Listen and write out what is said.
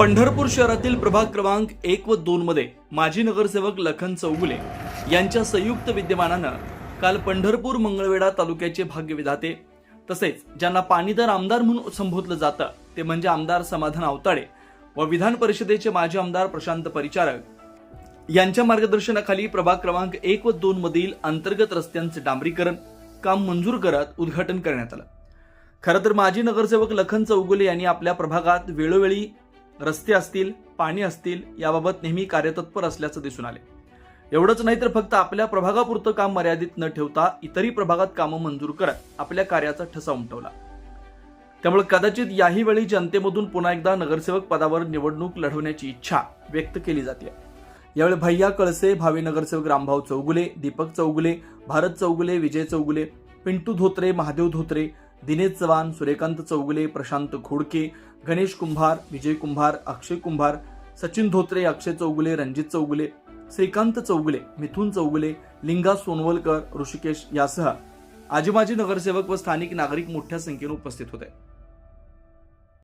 पंढरपूर शहरातील प्रभाग क्रमांक एक व दोन मध्ये माजी नगरसेवक लखन चौगुले यांच्या संयुक्त विद्यमानानं काल पंढरपूर मंगळवेढा तालुक्याचे भाग्यविधाते तसेच ज्यांना पाणीदार आमदार म्हणून संबोधलं जातं ते म्हणजे आमदार समाधान अवताडे व विधान परिषदेचे माजी आमदार प्रशांत परिचारक यांच्या मार्गदर्शनाखाली प्रभाग क्रमांक एक व दोन मधील अंतर्गत रस्त्यांचे डांबरीकरण काम मंजूर करत उद्घाटन करण्यात आलं. खरं तर माजी नगरसेवक लखन चौगुले यांनी आपल्या प्रभागात वेळोवेळी रस्ते असतील पाणी असतील याबाबत नेहमी कार्यतत्पर असल्याचं दिसून आले. एवढंच नाही तर फक्त आपल्या प्रभागापुरतं काम मर्यादित न ठेवता इतरही प्रभागात कामं मंजूर करत आपल्या कार्याचा ठसा उमटवला. त्यामुळे कदाचित याही वेळी जनतेमधून पुन्हा एकदा नगरसेवक पदावर निवडणूक लढवण्याची इच्छा व्यक्त केली जाते. यावेळी भैया कळसे भावी नगरसेवक रामभाऊ चौगुले दीपक चौगुले भारत चौगुले विजय चौगुले पिंटू धोत्रे महादेव धोत्रे दिनेश चव्हाण सूर्यकांत चौगुले प्रशांत घोडके गणेश कुंभार विजय कुंभार अक्षय कुंभार सचिन धोत्रे अक्षय चौगुले रणजित चौगुले श्रीकांत चौगुले मिथुन चौगुले लिंगा सोनवलकर ऋषिकेश यासह आजीमाजी नगरसेवक व स्थानिक नागरिक मोठ्या संख्येने उपस्थित होते.